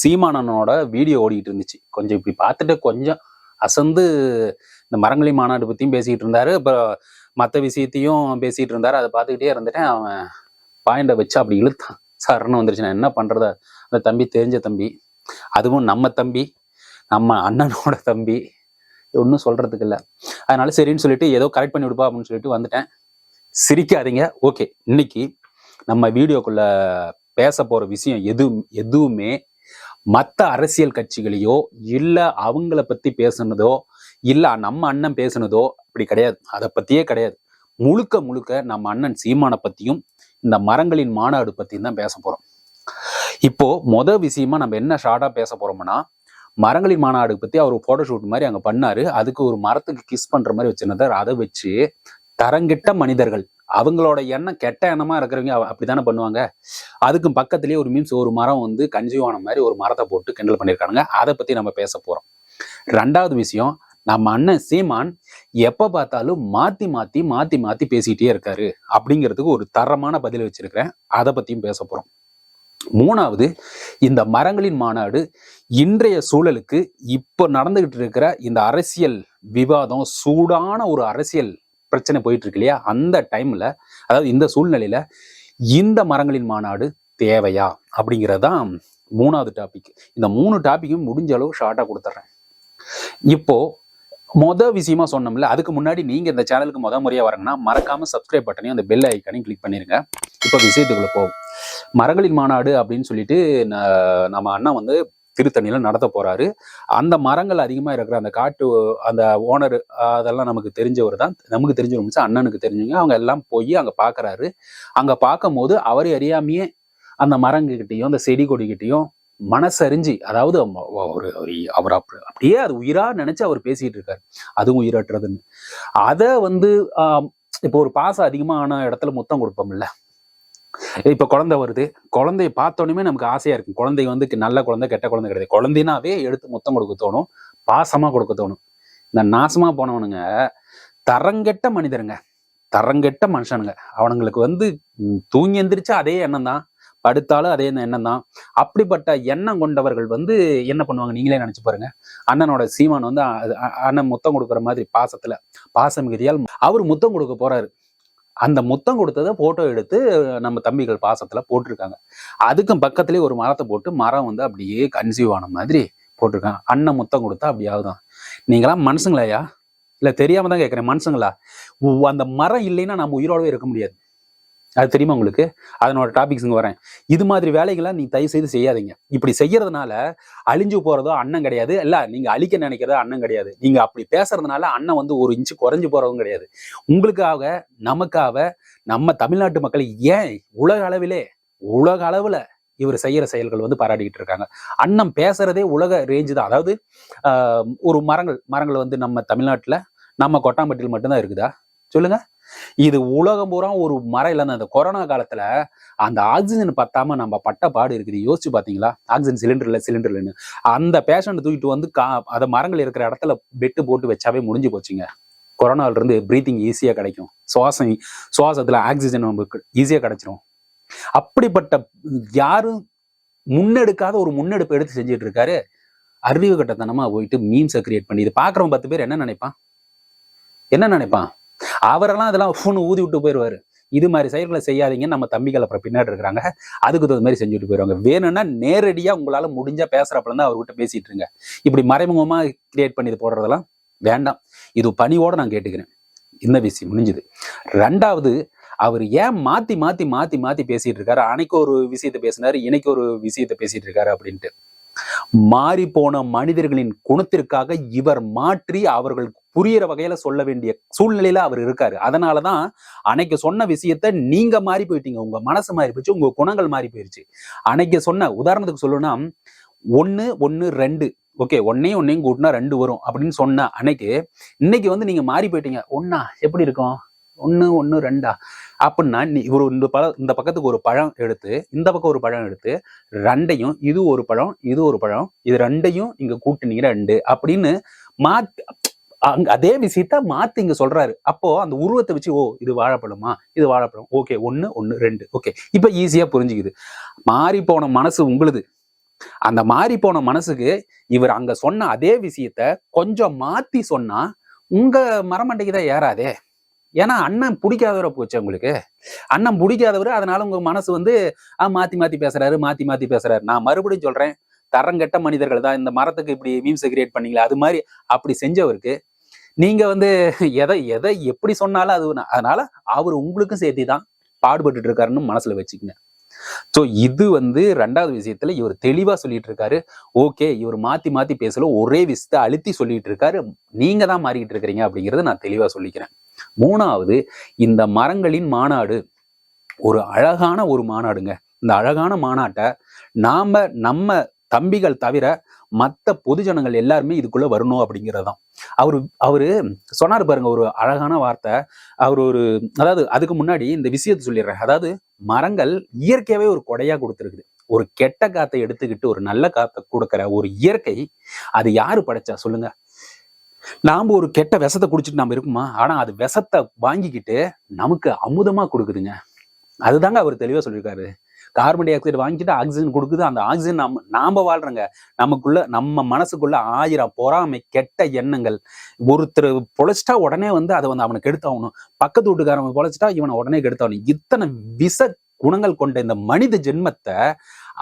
சீமானனோட video ஓடிட்டு இருந்துச்சு. கொஞ்சம் இப்படி பார்த்துட்டு கொஞ்சம் அசந்து இந்த மரங்களி மாநாடு பற்றியும் பேசிக்கிட்டு இருந்தாரு. அப்புறம் மற்ற விஷயத்தையும் பேசிகிட்டு இருந்தாரு. அதை பார்த்துக்கிட்டே இருந்துட்டேன். அவன் பாயிண்டை வச்சு அப்படி இழுத்தான். சரணம் வந்துருச்சு நான் என்ன பண்ணுறத அந்த தம்பி தெரிஞ்ச தம்பி. அதுவும் நம்ம தம்பி. நம்ம அண்ணனோட தம்பி. ஒன்றும் சொல்கிறதுக்கு இல்லை. அதனால சரின்னு சொல்லிட்டு ஏதோ கரெக்ட் பண்ணி விடுப்பா அப்படின்னு சொல்லிட்டு வந்துட்டேன். சிரிக்காதீங்க. ஓகே இன்னைக்கு நம்ம வீடியோக்குள்ளே பேச போகிற விஷயம் எது எதுவுமே மற்ற அரசியல் கட்சிகளையோ இல்ல அவங்கள பத்தி பேசுனதோ இல்ல நம்ம அண்ணன் பேசுனதோ அப்படி கிடையாது. அதை பத்தியே கிடையாது. முழுக்க முழுக்க நம்ம அண்ணன் சீமானை பத்தியும் இந்த மரங்களின் மாநாடு பத்தியும் தான் பேச போறோம். இப்போ மொத விஷயமா நம்ம என்ன ஷார்ட்டா பேச போறோம்னா மரங்களின் மாநாடு பத்தி அவர் போட்டோஷூட் மாதிரி அங்க பண்ணாரு. அதுக்கு ஒரு மரத்துக்கு கிஸ் பண்ற மாதிரி வச்சிருந்தார். அதை வச்சு தரங்கிட்ட மனிதர்கள் அவங்களோட எண்ணம் கெட்ட எண்ணமா இருக்கிறவங்க அப்படி அப்படித்தானே பண்ணுவாங்க? அதுக்கு பக்கத்துலேயே ஒரு மீன்ஸ் ஒரு மரம் வந்து கஞ்சிவான மாதிரி ஒரு மரத்தை போட்டு கிண்டல் பண்ணியிருக்கானுங்க. அதை பத்தி நம்ம பேச போறோம். ரெண்டாவது விஷயம் நம்ம அண்ணன் சீமான் எப்ப பார்த்தாலும் மாத்தி மாத்தி மாத்தி மாத்தி பேசிக்கிட்டே இருக்காரு அப்படிங்கிறதுக்கு ஒரு தரமான பதில் வச்சிருக்கிறேன். அதை பத்தியும் பேச போறோம். மூணாவது இந்த மரங்களின் மாநாடு இன்றைய சூழலுக்கு இப்போ நடந்துகிட்டு இருக்கிற இந்த அரசியல் விவாதம் சூடான ஒரு அரசியல் பிரச்சனை போயிட்டு இருக்கு இல்லையா அந்த டைம்ல அதாவது இந்த சூழ்நிலையில இந்த மரங்களின் மாநாடு தேவையா? அப்படிங்கிறது தான் மூணாவது டாபிக் இந்த மூணு டாபிக்கும் முடிஞ்ச அளவு ஷார்ட்டா கொடுத்துட்றேன் இப்போ மொத விஷயமா சொன்னோம்ல அதுக்கு முன்னாடி நீங்க இந்த சேனலுக்கு முத முறையா வரங்கன்னா மறக்காம சப்ஸ்கிரைப் பட்டனையும் அந்த பெல் ஐக்கானையும் கிளிக் பண்ணிருங்க. இப்போ விஷயத்துக்குள்ள போகும் மரங்களின் மாநாடு அப்படின்னு சொல்லிட்டு நம்ம அண்ணன் வந்து திருத்தணியில நடத்த போறாரு. அந்த மரங்கள் அதிகமா இருக்கிற அந்த காட்டு அந்த ஓனர் அதெல்லாம் நமக்கு தெரிஞ்சவர் தான். நமக்கு தெரிஞ்சவர் அண்ணனுக்கு தெரிஞ்சவங்க. அவங்க எல்லாம் போய் அங்க பாக்குறாரு. அங்க பார்க்கும் போது அவரை அறியாமையே அந்த மரங்ககிட்டயும் அந்த செடி கொடிக்கிட்டையும் மனசறிஞ்சு அதாவது ஒரு அவர் அப்படியே அது உயிரா நினைச்சு அவர் பேசிட்டு இருக்காரு. அதுவும் உயிரற்றதுன்னு. அதை வந்து இப்போ ஒரு பாசம் அதிகமான இடத்துல முத்தம் கொடுப்போம்ல. இப்ப குழந்தை வருது. குழந்தைய பார்த்தோன்னே நமக்கு ஆசையா இருக்கும். குழந்தை வந்து நல்ல குழந்தை கெட்ட குழந்தை கிடையாது. குழந்தைனாவே எடுத்து முத்தம் கொடுக்க தோணும். பாசமா கொடுக்க தோணும். இந்த நாசமா போனவனுங்க தரங்கெட்ட மனிதருங்க. தரங்கெட்ட மனுஷனுங்க. அவனுங்களுக்கு வந்து தூங்கி எந்திரிச்சா அதே எண்ணம் தான். படுத்தாலும் அதே எண்ணம் தான். அப்படிப்பட்ட எண்ணம் கொண்டவர்கள் வந்து என்ன பண்ணுவாங்க? நீங்களே நினைச்சு பாருங்க. அண்ணனோட சீமான் வந்து அண்ணன் முத்தம் கொடுக்குற மாதிரி பாசத்துல பாசம் மிகுதியால் அவர் முத்தம் கொடுக்க போறாரு. அந்த முத்தம் கொடுத்ததை போட்டோ எடுத்து நம்ம தம்பிகள் பாசத்துல போட்டிருக்காங்க. அதுக்கும் பக்கத்துலேயே ஒரு மரத்தை போட்டு மரம் வந்து அப்படியே கன்சீவ் ஆன மாதிரி போட்டிருக்காங்க. அண்ணன் முத்தம் கொடுத்தா அப்படியாவதுதான் நீங்களாம் மனுஷங்களையா? இல்லை தெரியாம தான் கேட்குறேன் மனுஷங்களா? உ- அந்த மரம் இல்லைன்னா நம்ம உயிரோடவே இருக்க முடியாது. அது தெரியுமா உங்களுக்கு? அதனோட டாபிக்ஸுங்க வரேன். இது மாதிரி வேலைகளை நீ தயவு செய்து செய்யாதீங்க. இப்படி செய்யறதுனால அழிஞ்சு போறதோ அண்ணன் கிடையாது. இல்ல நீங்க அழிக்க நினைக்கிறதோ அண்ணன் கிடையாது. நீங்க அப்படி பேசுறதுனால அண்ணன் வந்து ஒரு இன்ச்சு குறைஞ்சு போறதும் கிடையாது. உங்களுக்காக நமக்காக நம்ம தமிழ்நாட்டு மக்கள் ஏன் உலக அளவிலே உலக அளவுல இவர் செய்யற செயல்கள் வந்து பாராட்டிக்கிட்டு இருக்காங்க. அண்ணன் பேசுறதே உலக ரேஞ்சு தான். அதாவது ஒரு மரங்கள் மரங்கள் வந்து நம்ம தமிழ்நாட்டில் நம்ம கொட்டாம்பட்டியில் மட்டும்தான் இருக்குதா? சொல்லுங்க. இது உலகம் பூரா ஒரு மரம் இல்லைன்னா அந்த கொரோனா காலத்துல அந்த ஆக்சிஜன் பத்தாம நம்ம பட்ட பாடு இருக்குது. யோசிச்சு பாத்தீங்களா? ஆக்சிஜன் சிலிண்டர் இல்லை சிலிண்டர் இல்லைன்னு. அந்த பேஷண்ட் தூக்கிட்டு வந்து கா அந்த மரங்கள் இருக்கிற இடத்துல பெட்டு போட்டு வச்சாவே முடிஞ்சு போச்சுங்க. கொரோனால இருந்து பிரீத்திங் ஈஸியா கிடைக்கும். சுவாசம் சுவாசத்துல ஆக்சிஜன் நமக்கு ஈஸியா கிடைச்சிரும். அப்படிப்பட்ட யாரும் முன்னெடுக்காத ஒரு முன்னெடுப்பு எடுத்து செஞ்சுட்டு இருக்காரு. அறிவு கட்டத்தனமா போயிட்டு மீம்ஸை கிரியேட் பண்ணி இது பாக்குறவன் பத்து பேர் என்ன நினைப்பான்? என்ன நினைப்பான்? அவரெல்லாம் அதெல்லாம் ஃபோன் ஊதி விட்டு போயிடுவாரு இது மாதிரி செயல்களை செய்யாதீங்கன்னு நம்ம தம்பிகள் அப்புறம் பின்னாடி இருக்கிறாங்க. அதுக்கு தகுந்த மாதிரி செஞ்சுட்டு போயிடுவாங்க வேணும்னா நேரடியா உங்களால முடிஞ்சா பேசுறப்பல தான் அவர்கிட்ட பேசிட்டு இருங்க. இப்படி மறைமுகமா கிரியேட் பண்ணி போடுறதெல்லாம் வேண்டாம். இது பணியோட நான் கேட்டுக்கிறேன். இந்த விஷயம் முடிஞ்சுது. ரெண்டாவது அவர் ஏன் மாத்தி மாத்தி மாத்தி மாத்தி பேசிட்டு இருக்காரு? அன்னைக்கு ஒரு விஷயத்த பேசினார் இன்னைக்கு ஒரு விஷயத்த பேசிட்டு இருக்காரு அப்படின்ட்டு. மாறி போன மனிதர்களின் குணத்திற்காக இவர் மாற்றி அவர்களுக்கு புரியிற வகையில சொல்ல வேண்டிய சூழ்நிலையில அவர் இருக்காரு. அதனாலதான் அன்னைக்கு சொன்ன விஷயத்த நீங்க மாறி போயிட்டீங்க. உங்க மனசு மாறி போயிடுச்சு உங்க குணங்கள் மாறி போயிருச்சு. அன்னைக்கு சொன்ன உதாரணத்துக்கு சொல்லணும்னா ஒண்ணு ஒண்ணு ரெண்டு. ஓகே ஒன்னையும் ஒன்னையும் கூட்டினா ரெண்டு வரும் அப்படின்னு சொன்ன அன்னைக்கு இன்னைக்கு வந்து நீங்க மாறி போயிட்டீங்க. ஒன்னா எப்படி இருக்கும்? ஒண்ணு ஒண்ணு ரெண்டா? அப்படின்னா நீ ஒரு இந்த பழ இந்த பக்கத்துக்கு ஒரு பழம் எடுத்து இந்த பக்கம் ஒரு பழம் எடுத்து ரெண்டையும் இது ஒரு பழம் இது ஒரு பழம் இது ரெண்டையும் இங்க கூட்டினீங்கன்னா ரெண்டு அப்படின்னு மாத்தி அங்க அதே விஷயத்த மாத்தி இங்க சொல்றாரு. அப்போ அந்த உருவத்தை வச்சு ஓ இது வாழைப்பழமா? இது வாழைப்பழம். ஓகே ஒண்ணு ஒண்ணு ரெண்டு. ஓகே இப்ப ஈஸியா புரிஞ்சுக்குது. மாறி போன மனசு உங்களுது. அந்த மாறி போன மனசுக்கு இவர் அங்க சொன்ன அதே விஷயத்த கொஞ்சம் மாத்தி சொன்னா உங்க மரமண்டைக்கு தான் ஏறாதே. ஏன்னா அண்ணன் பிடிக்காதவரை போச்சு உங்களுக்கு அண்ணன் பிடிக்காதவர் அதனால உங்க மனசு வந்து ஆ மாத்தி மாத்தி பேசுறாரு மாத்தி மாத்தி பேசுறாரு. நான் மறுபடியும் சொல்றேன் தரங்கெட்ட மனிதர்கள் தான் இந்த மரத்துக்கு இப்படி மீம்ஸ் கிரியேட் பண்ணீங்களா அது மாதிரி அப்படி செஞ்சவருக்கு நீங்க வந்து எதை எதை எப்படி சொன்னாலும் அது அதனால அவர் உங்களுக்கும் சேர்த்து தான் பாடுபட்டு இருக்காருன்னு மனசுல வச்சுக்கங்க. ஸோ இது வந்து ரெண்டாவது விஷயத்துல இவர் தெளிவா சொல்லிட்டு இருக்காரு. ஓகே இவர் மாத்தி மாத்தி பேசல ஒரே விஷயத்த அழுத்தி சொல்லிட்டு இருக்காரு. நீங்க தான் மாறிக்கிட்டு இருக்கிறீங்க அப்படிங்கறத நான் தெளிவா சொல்லிக்கிறேன். மூணாவது இந்த மரங்களின் மாநாடு. ஒரு அழகான ஒரு மாநாடுங்க. இந்த அழகான மாநாட்டை நாம நம்ம தம்பிகள் தவிர மற்ற பொதுஜனங்கள் எல்லாருமே இதுக்குள்ள வரணும் அப்படிங்கிறது தான் அவரு அவரு சொன்னார் பாருங்க ஒரு அழகான வார்த்தை. அவர் ஒரு அதாவது அதுக்கு முன்னாடி இந்த விஷயத்தை சொல்லிடுறேன். அதாவது மரங்கள் இயற்கையாவே ஒரு கொடையா கொடுத்துருக்குது. ஒரு கெட்ட காத்தை எடுத்துக்கிட்டு ஒரு நல்ல காத்தை கொடுக்கிற ஒரு இயற்கை அது யாரு படைச்சா? சொல்லுங்க. நாம ஒரு கெட்ட விஷத்தை குடிச்சிட்டு நாம இருக்குமா? ஆனா அது விஷத்தை வாங்கிக்கிட்டு நமக்கு அமுதமா கொடுக்குதுங்க. அதுதாங்க அவர் தெளிவா சொல்லியிருக்காரு. கார்பன் டை ஆக்சைடு வாங்கிட்டு ஆக்சிஜன் கொடுக்குது. அந்த ஆக்சிஜன் நம்ம நாம வாழ்றோங்க. நமக்குள்ள நம்ம மனசுக்குள்ள ஆயிரம் பொறாமை கெட்ட எண்ணங்கள். ஒருத்தர் பொழைச்சிட்டா உடனே வந்து அதை வந்து அவனுக்கு எடுத்தாகணும். பக்கத்து வீட்டுக்காரன் பொழைச்சிட்டா இவனை உடனே எடுத்தாகணும் இத்தனை விஷ குணங்கள் கொண்ட இந்த மனித ஜென்மத்தை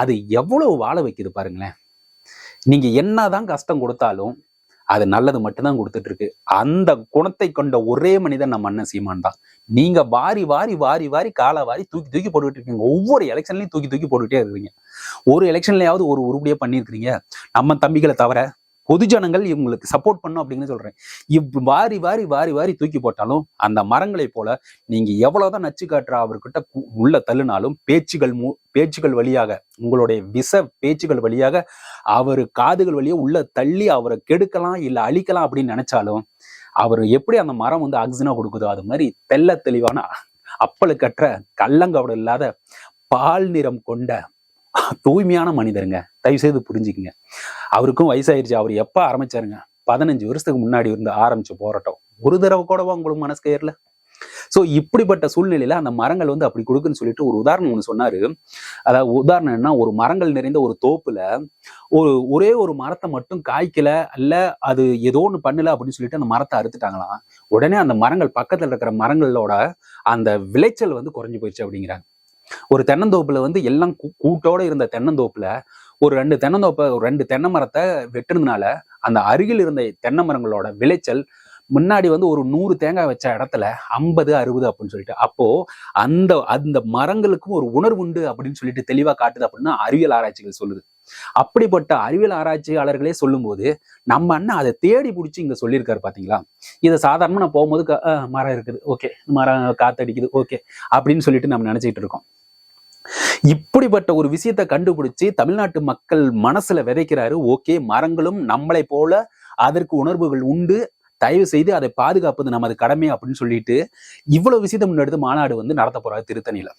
அது எவ்வளவு வாழ வைக்குது பாருங்களேன். நீங்க என்னதான் கஷ்டம் கொடுத்தாலும் அது நல்லது மட்டும்தான் கொடுத்துட்டு இருக்கு அந்த குணத்தை கொண்ட ஒரே மனிதன் நம்ம அண்ணன் சீமான் தான். நீங்க வாரி வாரி வாரி வாரி காலை வாரி தூக்கி தூக்கி போட்டுக்கிட்டு இருக்கீங்க. ஒவ்வொரு எலெக்ஷன்லையும் தூக்கி தூக்கி போட்டுக்கிட்டே இருக்கீங்க ஒரு எலெக்ஷன்லயாவது ஒரு உருப்படியா பண்ணியிருக்கிறீங்க. நம்ம தம்பிகளை தவிர பொதுஜனங்கள் இவங்களுக்கு சப்போர்ட் பண்ணும் அப்படின்னு சொல்றேன். இவ் வாரி வாரி வாரி வாரி தூக்கி போட்டாலும் அந்த மரங்களை போல நீங்க எவ்வளவுதான் நச்சு காட்டுற அவர்கிட்ட உள்ள தள்ளுனாலும் பேச்சுகள் மூ பேச்சுகள் வழியாக உங்களுடைய விச பேச்சுகள் வழியாக அவர் காதுகள் வழியாக உள்ள தள்ளி அவரை கெடுக்கலாம் இல்லை அழிக்கலாம் அப்படின்னு நினைச்சாலும் அவர் எப்படி அந்த மரம் வந்து ஆக்சிஜனா கொடுக்குதோ அது மாதிரி தெள்ள தெளிவான அப்பளுக்கற்ற கள்ளங்கவடம் இல்லாத பால் நிறம் கொண்ட தூய்மையான மனிதருங்க. தயவு செய்து புரிஞ்சுக்குங்க. அவருக்கும் வயசாயிருச்சு. அவர் எப்போ ஆரம்பிச்சாருங்க? பதினஞ்சு வருஷத்துக்கு முன்னாடி இருந்து ஆரம்பிச்ச போராட்டம். ஒரு தடவை கூடவா உங்களுக்கு மனசு ஏறல சோ இப்படிப்பட்ட சூழ்நிலையில அந்த மரங்கள் வந்து அப்படி கொடுக்குன்னு சொல்லிட்டு ஒரு உதாரணம் ஒன்று சொன்னாரு. அதாவது உதாரணம் என்ன ஒரு மரங்கள் நிறைந்த ஒரு தோப்புல ஒரு ஒரே ஒரு மரத்தை மட்டும் காய்க்கல அல்ல அது ஏதோ ஒன்று பண்ணல அப்படின்னு சொல்லிட்டு அந்த மரத்தை அறுத்துட்டாங்களாம். உடனே அந்த மரங்கள் பக்கத்துல இருக்கிற மரங்களோட அந்த விளைச்சல் வந்து குறைஞ்சு போயிடுச்சு அப்படிங்கிறாங்க. ஒரு தென்னந்தோப்புல வந்து எல்லாம் கூட்டோட இருந்த தென்னந்தோப்புல ஒரு ரெண்டு தென்னந்தோப்பை ஒரு ரெண்டு தென்னை மரத்தை வெட்டுனதுனால அந்த அருகில் இருந்த தென்னை மரங்களோட விளைச்சல் முன்னாடி வந்து ஒரு நூறு தேங்காய் வச்ச இடத்துல ஐம்பது அறுபது அப்படின்னு சொல்லிட்டு அப்போ அந்த அந்த மரங்களுக்கும் ஒரு உணர்வு உண்டு அப்படின்னு சொல்லிட்டு தெளிவா காட்டுது அப்படின்னா அறிவியல் ஆராய்ச்சிகள் சொல்லுது. அப்படிப்பட்ட அறிவியல் ஆராய்ச்சியாளர்களே சொல்லும்போது நம்ம அண்ணன் அதை தேடி பிடிச்சி இங்க சொல்லியிருக்காரு பாத்தீங்களா? இதை சாதாரணமா நான் போகும்போது மரம் இருக்குது ஓகே மரம் காத்தடிக்குது ஓகே அப்படின்னு சொல்லிட்டு நம்ம நினைச்சிட்டு இருக்கோம். இப்படிப்பட்ட ஒரு விஷயத்தை கண்டுபிடிச்சு தமிழ்நாட்டு மக்கள் மனசுல விதைக்கிறாரு ஓகே மரங்களும் நம்மளை போல அதற்கு உணர்வுகள் உண்டு. தயவு செய்து அதை பாதுகாப்பது நமது கடமை அப்படின்னு சொல்லிட்டு இவ்வளவு விஷயத்தை முன்னெடுத்து மாநாடு வந்து நடத்த போறாரு திருத்தணியில.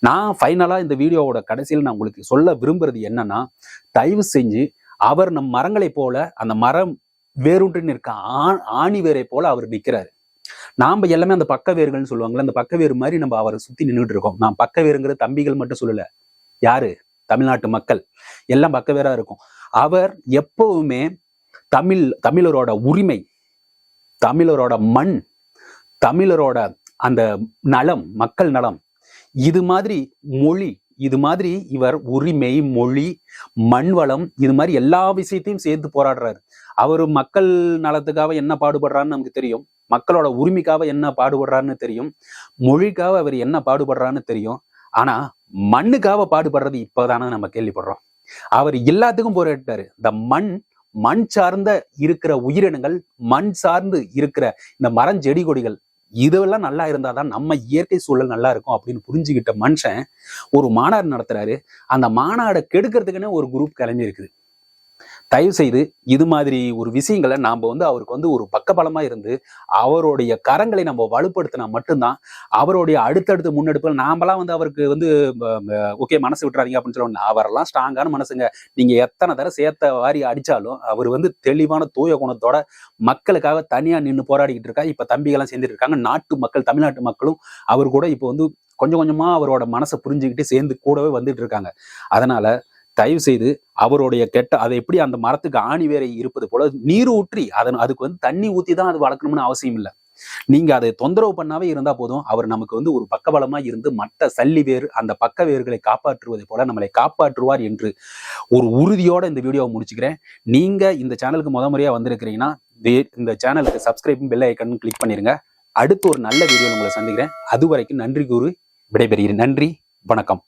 நான் ஃபைனலா இந்த வீடியோவோட கடைசியில் நான் உங்களுக்கு சொல்ல விரும்புறது என்னன்னா தயவு செஞ்சு அவர் நம் மரங்களை போல அந்த மரம் வேரூன்றின்னு இருக்க ஆ- ஆணி வேரை போல அவர் நிற்கிறாரு. நாம் எல்லாமே அந்த பக்க வேர்கள்னு சொல்லுவாங்கல்ல அந்த பக்க வேறு மாதிரி நம்ம அவரை சுற்றி நின்றுட்டு இருக்கோம் நான் பக்கவேருங்கிற தம்பிகள் மட்டும் சொல்லல. யாரு? தமிழ்நாட்டு மக்கள். எல்லாம் பக்க வேறா இருக்கும். அவர் எப்பவுமே தமிழ் தமிழரோட உரிமை தமிழரோட மண் தமிழரோட அந்த நலம் மக்கள் நலம் இது மாதிரி மொழி இது மாதிரி இவர் உரிமை மொழி மண் வளம் இது மாதிரி எல்லா விஷயத்தையும் சேர்த்து போராடுறாரு. அவர் மக்கள் நலத்துக்காக என்ன பாடுபடுறாருன்னு நமக்கு தெரியும். மக்களோட உரிமைக்காக என்ன பாடுபடுறாருன்னு தெரியும். மொழிக்காக அவர் என்ன பாடுபடுறான்னு தெரியும். ஆனா மண்ணுக்காக பாடுபடுறது இப்போதானே நம்ம கேள்விப்படுறோம். அவர் எல்லாத்துக்கும் போராட்டாரு இந்த மண் மண் சார்ந்த இருக்கிற உயிரினங்கள் மண் சார்ந்து இருக்கிற இந்த மரம் செடி கொடிகள் இதுவெல்லாம் நல்லா இருந்தாதான் நம்ம இயற்கை சூழல் நல்லா இருக்கும் அப்படின்னு புரிஞ்சுக்கிட்ட மனுஷன் ஒரு மாநாடு நடத்துறாரு. அந்த மாநாடை கெடுக்கிறதுக்குன்னு ஒரு குரூப் கிளம்பி இருக்குது தயவு செய்து இது மாதிரி ஒரு விஷயங்களை நாம் வந்து அவருக்கு வந்து ஒரு பக்கபலமாக இருந்து அவருடைய கரங்களை நம்ம வலுப்படுத்தினா மட்டும்தான் அவருடைய அடுத்தடுத்த முன்னெடுப்பில் நாமெல்லாம் வந்து அவருக்கு வந்து ஓகே மனசு விட்டுறாதீங்க அப்படின்னு சொல்லுவாங்க அவரெல்லாம் ஸ்ட்ராங்கான மனசுங்க. நீங்கள் எத்தனை தடவை சேர்த்த வாரி அடித்தாலும் அவர் வந்து தெளிவான தூய குணத்தோட மக்களுக்காக தனியாக நின்று போராடிக்கிட்டு இருக்கா இப்போ தம்பிகள்லாம் சேர்ந்துட்டு இருக்காங்க. நாட்டு மக்கள் தமிழ்நாட்டு மக்களும் அவர் கூட இப்போ வந்து கொஞ்சம் கொஞ்சமாக அவரோட மனசை புரிஞ்சுக்கிட்டு சேர்ந்து கூடவே வந்துட்டு இருக்காங்க. அதனால தயவு செய்து அவருடைய கெட்ட அதை எப்படி அந்த மரத்துக்கு ஆணி வேற இருப்பது போல நீர் ஊற்றி அதன் அதுக்கு வந்து தண்ணி ஊத்தி தான் அது வளர்க்கணும்னு அவசியம் இல்லை. நீங்க அதை தொந்தரவு பண்ணாவே இருந்தா போதும். அவர் நமக்கு வந்து ஒரு பக்கபலமா இருந்து மற்ற சல்லி வேறு அந்த பக்க வேர்களை காப்பாற்றுவதை போல நம்மளை காப்பாற்றுவார் என்று ஒரு உறுதியோட இந்த வீடியோவை முடிச்சுக்கிறேன். நீங்க இந்த சேனலுக்கு முத முறையா வந்திருக்கிறீங்கன்னா வே- இந்த சேனலுக்கு சப்ஸ்கிரைப் பெல் ஐக்கன் கிளிக் பண்ணிருங்க. அடுத்து ஒரு நல்ல வீடியோ உங்களை சந்திக்கிறேன். அது வரைக்கும் நன்றி கூறு விடைபெறுகிறேன். நன்றி வணக்கம்.